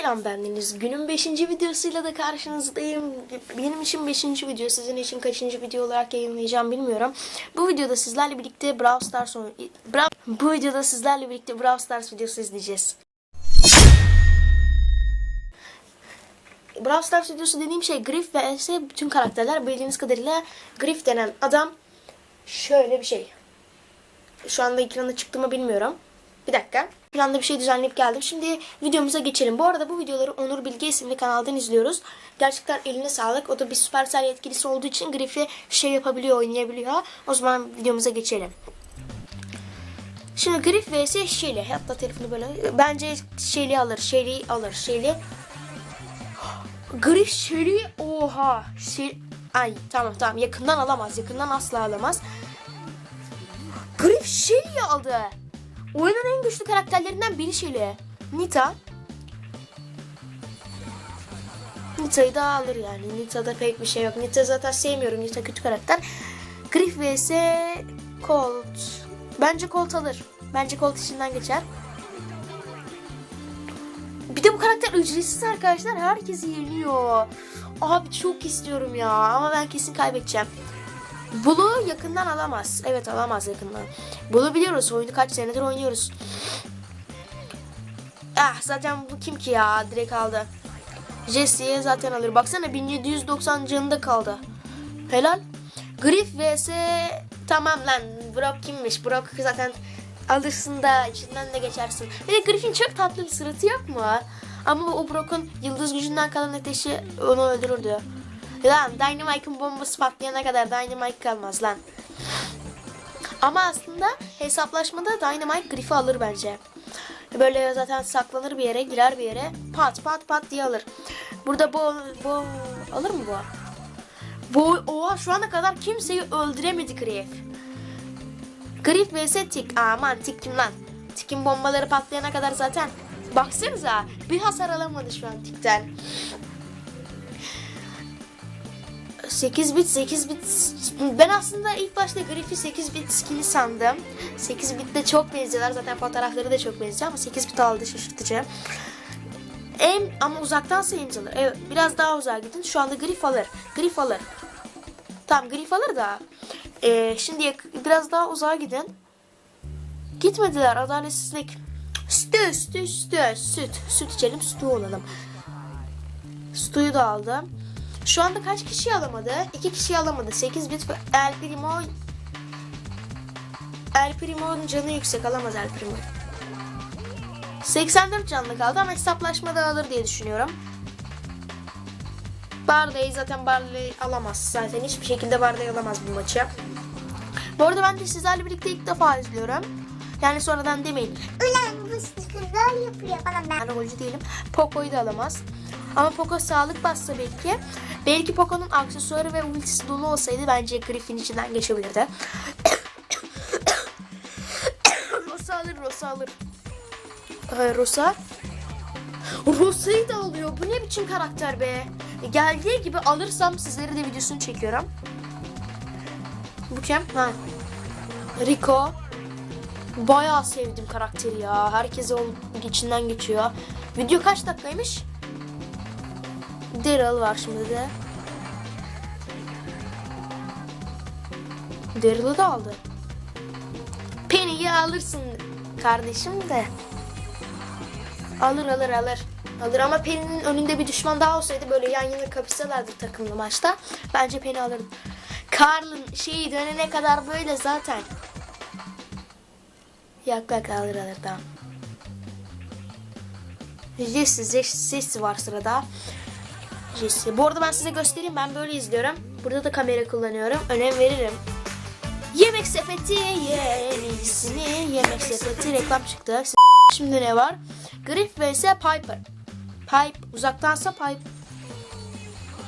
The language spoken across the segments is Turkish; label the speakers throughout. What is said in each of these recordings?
Speaker 1: Selam bendeniz. Günün 5. videosuyla da karşınızdayım. Benim için 5. video, sizin için kaçıncı video olarak yayınlayacağım bilmiyorum. Bu videoda sizlerle birlikte Brawl Stars Bra- Bu videoda sizlerle birlikte Brawl Stars videosu izleyeceğiz. Brawl Stars videosu dediğim şey Griff ve ise bütün karakterler bildiğiniz kadarıyla Griff denen adam şöyle bir şey. Şu anda ekrana çıktığımı bilmiyorum. Bir dakika. Planda bir şey düzenleyip geldim. Şimdi videomuza geçelim. Bu arada bu videoları Onur Bilge isimli kanaldan izliyoruz. Gerçekten eline sağlık. O da bir Supercell yetkilisi olduğu için Griff'i şey yapabiliyor, oynayabiliyor. O zaman videomuza geçelim. Şimdi Griff vs Shelly. Hatta telefonu böyle. Bence Shelly alır. Shelly alır. Shelly. Griff Shelly. Oha. Shelly. Ay tamam tamam. Yakından alamaz. Yakından asla alamaz. Griff Shelly'yi aldı. Oyunun en güçlü karakterlerinden biri Shelly. Nita. Nita'yı da alır yani. Nita'da pek bir şey yok. Nita zaten sevmiyorum. Nita kötü karakter. Griff vs Colt. Bence Colt alır. Bence Colt içinden geçer. Bir de bu karakter ücretsiz arkadaşlar. Herkesi yeniyor. Abi çok istiyorum ya. Ama ben kesin kaybedeceğim. Bulu yakından alamaz. Evet alamaz yakından. Bulu biliyoruz. Oyunu kaç senedir oynuyoruz. Ah zaten bu kim ki ya? Direkt aldı. Jesse'ye zaten alır. Baksana 1790 canında kaldı. Helal. Griff vs tamam lan Brock kimmiş? Brock zaten alırsın da içinden de geçersin. Bir de Griff'in çok tatlı bir suratı yok mu? Ama o Brock'un yıldız gücünden kalan ateşi onu öldürürdü. Lan Dynamite'ın bombası patlayana kadar Dynamite kalmaz lan. Ama aslında hesaplaşmada Dynamite Griff'i alır bence. Böyle zaten saklanır bir yere, girer bir yere. Pat pat pat diye alır. Burada bu, bu alır mı bu? Bu oha şu ana kadar kimseyi öldüremedi Griff. Griff vs Tick. Aman kim lan? Tick'in bombaları patlayana kadar zaten. Baksanıza bir hasar alamadı şu an Tick'ten. 8 bit 8 bit ben aslında ilk başta Griff'i 8 bit skin'i sandım. 8 bit de çok benziyorlar zaten fotoğrafları da çok benziyor ama 8 bit aldı şaşırtıcı. En ama uzaktan sayınca alır. Evet biraz daha uzağa gidin. Şu anda Griff alır. Griff alır. Tamam Griff alır da. Ee, şimdi biraz daha uzağa gidin. Gitmediler adaletsizlik. Sütü sütü sütü süt. Süt içelim sütü olalım. Sütüyü da aldım. Şu anda kaç kişi alamadı? 2 kişi alamadı. 8 bit El Primo El Primo'nun canı yüksek alamaz El Primo. 84 canlı kaldı ama hesaplaşmada alır diye düşünüyorum. Barley zaten Barley alamaz. Zaten hiçbir şekilde Barley alamaz bu maçı. Bu arada ben de sizlerle birlikte ilk defa izliyorum. Yani sonradan demeyin.
Speaker 2: Ulan bu sıkıntılar yapıyor bana ben.
Speaker 1: Ben golcü değilim. Poco'yu da alamaz. Ama Poco sağlık bassa belki. Belki Poco'nun aksesuarı ve ultisi dolu olsaydı bence Griffin içinden geçebilirdi. Rosa alır, Rosa alır. Ee, Rosa. Rosa'yı da alıyor. Bu ne biçim karakter be? Geldiği gibi alırsam sizlere de videosunu çekiyorum. Bu kim? Ha. Rico. Bayağı sevdim karakteri ya. Herkese onun içinden geçiyor. Video kaç dakikaymış? Daryl var şimdi de. Daryl'ı da aldı. Penny'yi alırsın kardeşim de. Alır alır alır. Alır ama Penny'nin önünde bir düşman daha olsaydı böyle yan yana kapışsalardı takımlı maçta. Bence Penny alırdı. Carl'ın şeyi dönene kadar böyle zaten. Yak yak alır alır tamam. Jesse, Jesse, Jesse var sırada. Jesse. Bu arada ben size göstereyim. Ben böyle izliyorum. Burada da kamera kullanıyorum. Önem veririm. Yemek sepeti yenisini yemek sepeti reklam çıktı. Şimdi ne var? Griff vs Piper. Pipe uzaktansa Pipe.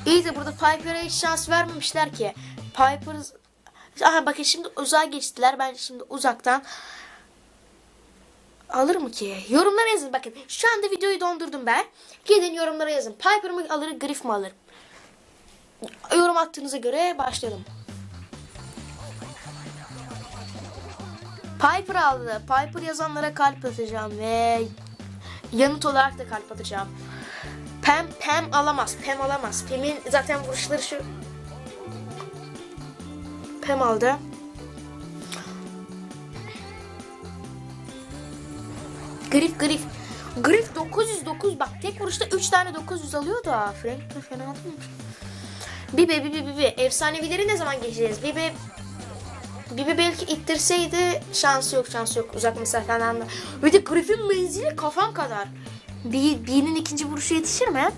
Speaker 1: İyi de burada Piper'a hiç şans vermemişler ki. Piper Aha bakın şimdi uzağa geçtiler. Ben şimdi uzaktan alır mı ki? Yorumlara yazın bakın. Şu anda videoyu dondurdum ben. Gidin yorumlara yazın. Piper mı alır, Griff mi alır? Yorum attığınıza göre başlayalım. Piper aldı. Piper yazanlara kalp atacağım ve Yanıt olarak da kalp atacağım. Pem Pem alamaz. Pem alamaz. Pem'in zaten vuruşları şu. Pem aldı. Grif Grif. Grif 909 bak tek vuruşta 3 tane 900 alıyor da. Frank de fena değilmiş. Bibe Bibe Bibe. Efsanevileri ne zaman geçeceğiz? Bibe Bibi belki ittirseydi şansı yok şansı yok uzak mesafeden de. Bir de Griffin menzili kafam kadar. Birinin ikinci vuruşu yetişir mi?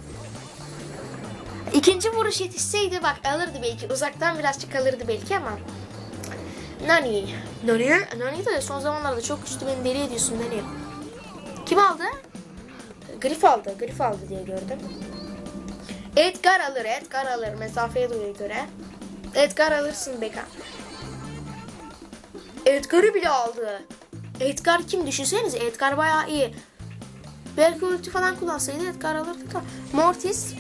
Speaker 1: İkinci vuruş yetişseydi bak alırdı belki. Uzaktan birazcık alırdı belki ama. Nani. Nani? Nani de son zamanlarda çok güçlü beni deli ediyorsun Nani. Kim aldı? Griff aldı. Griff aldı diye gördüm. Edgar alır. Edgar alır. Mesafeye göre. Edgar alırsın Beka. Edgar'ı bile aldı. Edgar kim düşünsenize Edgar bayağı iyi. Belki ulti falan kullansaydı Edgar alırdı da. Mortis.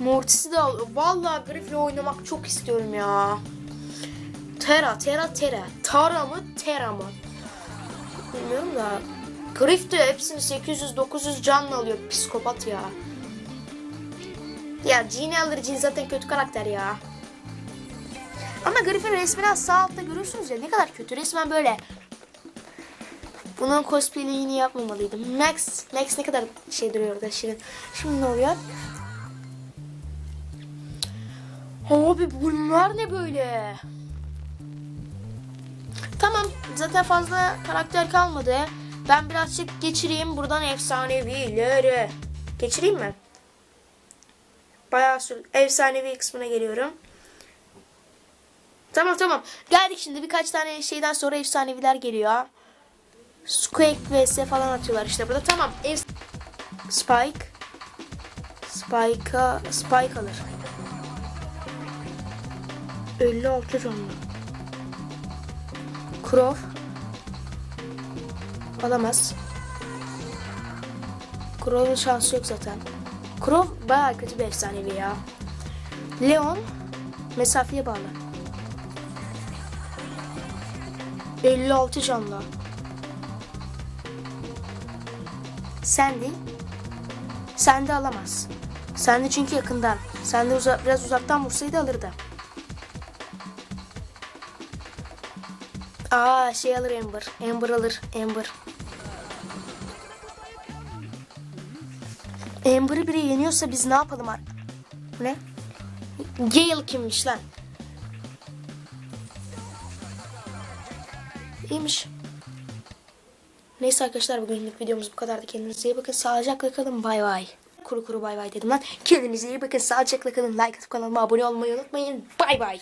Speaker 1: Mortis'i de al. Vallahi Griff'le oynamak çok istiyorum ya. Tera, Tera, Tera. Tara mı, Tera mı? Bilmiyorum da. Griff de hepsini 800-900 canlı alıyor. Psikopat ya. Ya Jean'i alır. Jean zaten kötü karakter ya. Ama Griffin resmini sağ altta görüyorsunuz ya ne kadar kötü. Resmen böyle. Bunun cosplay'ini yapmamalıydım. Max, Max ne kadar şey duruyor orada şirin. Şimdi ne oluyor? Abi bunlar ne böyle? Tamam zaten fazla karakter kalmadı. Ben birazcık geçireyim buradan efsanevileri. Geçireyim mi? Bayağı efsanevi kısmına geliyorum. Tamam tamam. Geldik şimdi birkaç tane şeyden sonra efsaneviler geliyor. Squeak vs falan atıyorlar işte burada. Tamam. Ev... Spike. Spike'a Spike alır. 56 canlı. Crow. Alamaz. Crow'un şansı yok zaten. Crow bayağı kötü bir efsanevi ya. Leon mesafeye bağlı. 56 canlı. Sandy. Sandy alamaz. Sandy çünkü yakından. Sandy uza biraz uzaktan vursaydı alırdı. Aa şey alır Amber. Amber alır. Amber. Amber'ı biri yeniyorsa biz ne yapalım artık? Ne? Gale kimmiş lan? İyiymiş. Neyse arkadaşlar bugünlük videomuz bu kadardı. Kendinize iyi bakın. Sağlıcakla kalın. Bay bay. Kuru kuru bay bay dedim lan. Kendinize iyi bakın. Sağlıcakla kalın. Like atıp kanalıma abone olmayı unutmayın. Bay bay.